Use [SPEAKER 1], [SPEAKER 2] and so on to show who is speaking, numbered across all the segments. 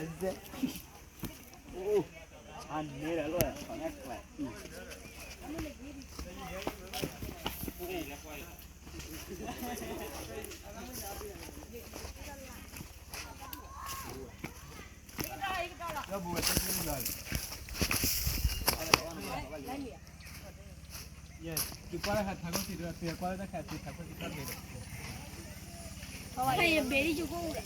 [SPEAKER 1] dah lo ya, banyak lah. Ya itu Ya, jumpa lah ঠাকুর tidak, tidak kau ada kat ঠাকুর tidak.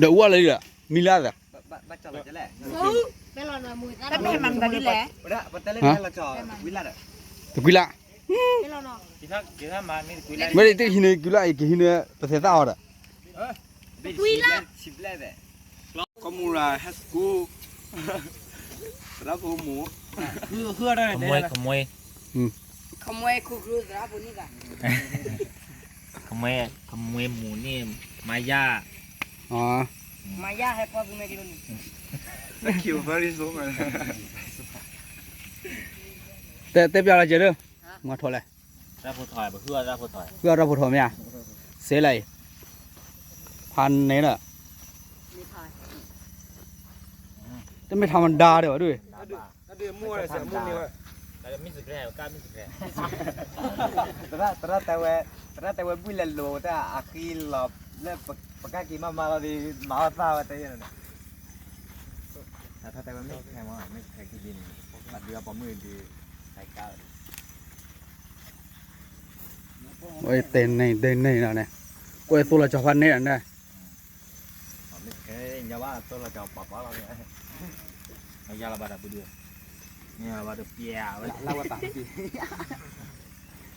[SPEAKER 2] Dah uang lagi ya. milada. บาจลจะแหละ
[SPEAKER 1] ไปลอนมือแต่แม่มันก็ดีแหละ
[SPEAKER 3] เด้อปัตเต
[SPEAKER 2] เล่ละจอวิลล่ะวิลล่ะไม่ได้ตีหินเลยกุเลยกินหินเลยภาษาต่างอ่ะเอ
[SPEAKER 1] อวิลละชิบล่เด็
[SPEAKER 4] ก็มูราฮัสกูแล้วกหมูค
[SPEAKER 5] ือเพื่อได้ขโมยขโมย
[SPEAKER 1] ขโมยคูครูสระวุวกนี่กัน
[SPEAKER 5] ขโมยขโมยหมูนี่มาย่าอ
[SPEAKER 1] ๋อ म ा य พ है पब मेरी उन
[SPEAKER 4] Thank you very so much
[SPEAKER 2] แต่เต่เปียอะไรเจอเด้อมาถอดเลย
[SPEAKER 5] รับผู้ถอยบเพื่อรับผู้ถอย
[SPEAKER 2] เพื่อรับผู้ถอยไหมอ่ะเสียไรพันเหนล่ะจะไม่ธรรมดาเดี๋ยวด้วย
[SPEAKER 4] เดือมั่วเลยเสียมั่วนี่วะ
[SPEAKER 5] แต่ไม่สุดแรงกล้าไม่สุดแรง
[SPEAKER 3] ตละตละแต่เแตละแต่่าบุญเลโลแต่อาคีลอบ એટલે પ ક มาી મ ા મારા દી માવા પાવા તૈયાર ને ถ้าแต่ว่าไม่แพงว่าไม่แพงที่ดินปัดเรือปอมือดีใส่ก้าว
[SPEAKER 2] โอ้ยเต็นในเดินในนาเนี่ยกล้วยตัวละจอพันเนี่ยนะ
[SPEAKER 3] ไม่เคยยาว่าตัวละจอปับวเราเนี่ยยาละบาดบุเดือเนี่ยบาดเปียเราว่าต่างปี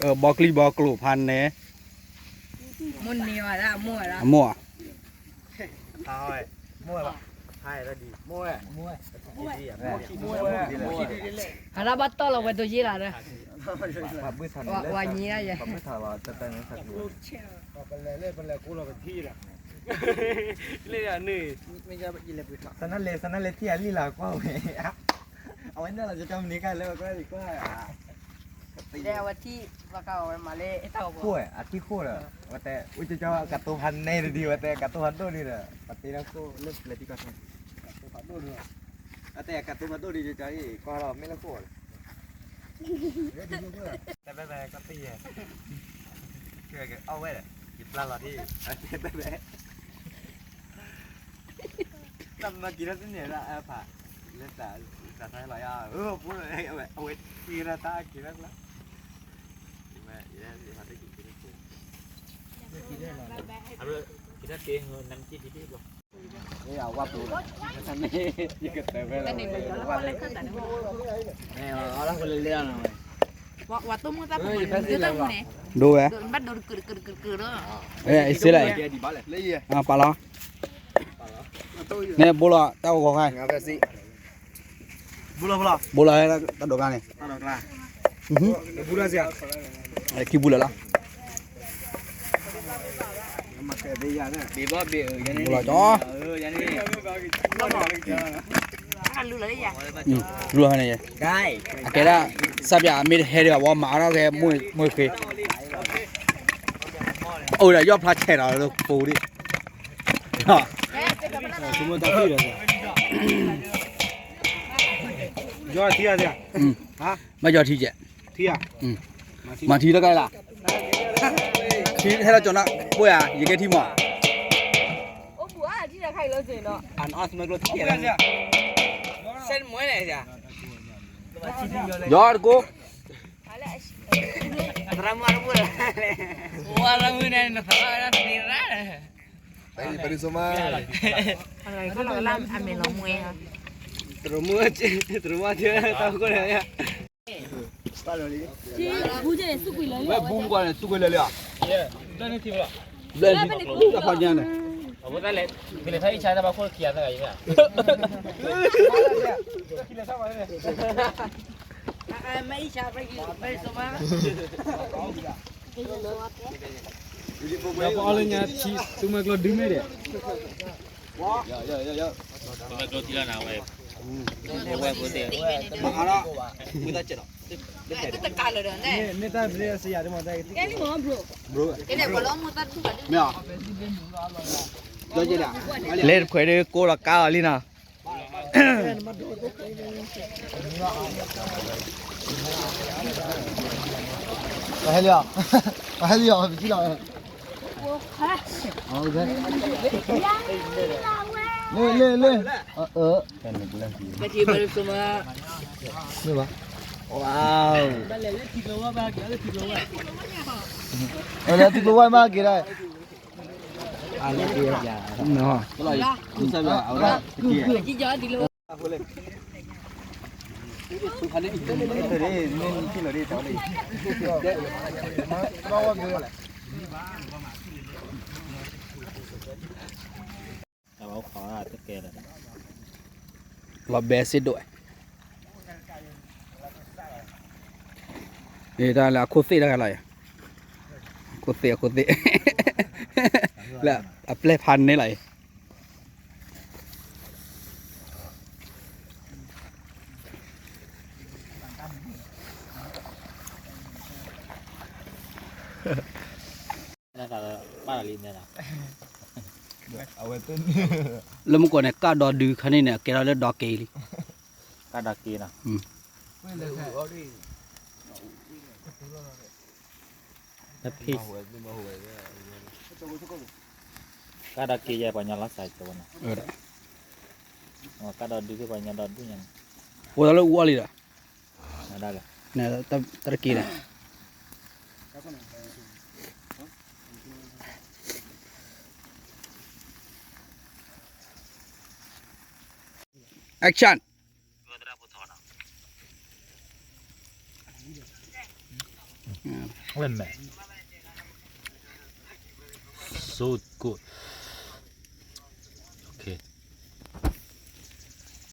[SPEAKER 2] เออบอกลีบอกลูพันเน
[SPEAKER 1] มุนนี่ว่ละมั่วล
[SPEAKER 2] ะมั่ว
[SPEAKER 3] อา้มั่วปะใช่แล้วดีมั่วมั่วมั่วมั่วม
[SPEAKER 1] ั่วฮาราบัตวตั่วไป่วมีรามั่วันวี้นะยั่ไม่ถ่ั่ว่าจะแต่ง
[SPEAKER 3] มั่วนั่ัเป็นไรเล่มเป็นไรกูเราเป็นมี่ละเล่มั่วนี่ไม่ใช่วีั่วบั่สนั่นเลยสนั่นเลยที่อมัีวาก็เอาไว้เอว้นั่นเราจะจำนี้กันแล้วก็ดีกว่า
[SPEAKER 1] เดีววัที่ว่าเขาไปมาเล่อ
[SPEAKER 3] ่ะที่ขู่เหรอว่าแต่อุ้ยจะจะกัตุหันเน่ดีว่าแต่กัตุหันตัวนี้เหรอปฏิรักษ์ก็เลิกเลยที่ก็ใช่กัตุหันตัวนี้เหรอแต่กัตุหันตัวนี้จะใช้ก็เราไม่ละขู่แต่แบบก็ตีเกือกเอาไว้เลยหยิบปลาหลอดที่แบบทำมากินแล้วเนี่ยละเออผ่าเล่นแต่แต่ใช้หลายอย่างเออพูดเลยเอาไว้เอาไว้กินแล้ตากินแล้
[SPEAKER 5] kita teh nanti di dia bro. Ya awak tu. Sana ni kita bela.
[SPEAKER 1] Eh orang kelilian. Wak wak tu muka apa? Kita mana?
[SPEAKER 2] Dua. Empat dua ker ker ker ker. Eh istilah. Ah pala. Nè bola, tao có hai. Bola bola. Bola hay là tao đồ ra này. Tao đồ ra. Bola gì à? bù Aquí bulala. Bulala cho. Lula này. Cái. À, cái đó. Sắp giờ mình hết rồi, bỏ mã nó cái mùi mùi khi. Ôi là do phá chè rồi, phù đi. Hả? Chúng tôi đã đi rồi.
[SPEAKER 3] Do thi à? Ừ.
[SPEAKER 2] Hả? Mà do thi chứ? Thi à? Ừ. माथी là cái là thí hay là chỗ nào quê à gì cái thí mà
[SPEAKER 3] ăn ăn mấy cái thí này sen muối này pero eso más.
[SPEAKER 1] ပါလို့လေကြီးဘူးကျဲစုကွေလဲ
[SPEAKER 2] လေဘဘူးကွာလေစုကွေလဲလေရဲတန်းနေတီဗလားလဲလေကပါကြမ်းလေအဘ
[SPEAKER 5] ဒါလေဒီလေထိုင်ချာတာဘာခေါ်ခီရတာကြီးလားခီလေဆောင်ပါလေအဲ
[SPEAKER 4] မေးချာပြကြီးပဲစမကောင်းကြဒီပုံပေါ်ပေါ်လည်းညာချီသူမကလို့ဒင်းနေတယ်ဝ
[SPEAKER 5] ါရရရရတော့တော့တိလာနာဝဲ mà nó
[SPEAKER 1] người ta chết rồi tất cả là được đấy người ta bây giờ xây nhà mà đây cái này mà bro bro cái này có lông người ta cũng phải đi mèo
[SPEAKER 2] đó chứ là lên khỏe đi cô là cao à Lina Bà hãy liều Bà hãy liều Bà hãy liều Bà hãy liều เล่เล่เล่เออเออเป็น
[SPEAKER 3] กูเล่นผีกะทิบริสุทธิ์มไม่ปะว้าวเล่เล่
[SPEAKER 2] ทิกโลว่าบ้าไี่เล่ทิกโ่าเออเล่กวาบ้ากี่ได้อันนี้เยอย่นาอร่อยคุณส่แบอาละคืือที่ยอนดีเลยคือคันนี้อีนี้่ที่เราได้ต่อเลยมาว่าเยอะแหละเราเอขออาตะเกียบเราเบสิด้วยนี่ได้ละคุซี่ได้อะไรคุซี่คุซี่แล้วอัปเลพันนี่ไรน่า้ลินเนี่ยนะ lâm của này cá đò đừ khăn này nè cái đó là đò kỳ đi
[SPEAKER 3] ya banyak lah saya coba nè banyak đò
[SPEAKER 2] oh đó là uali đó nè terkira Action. Action so good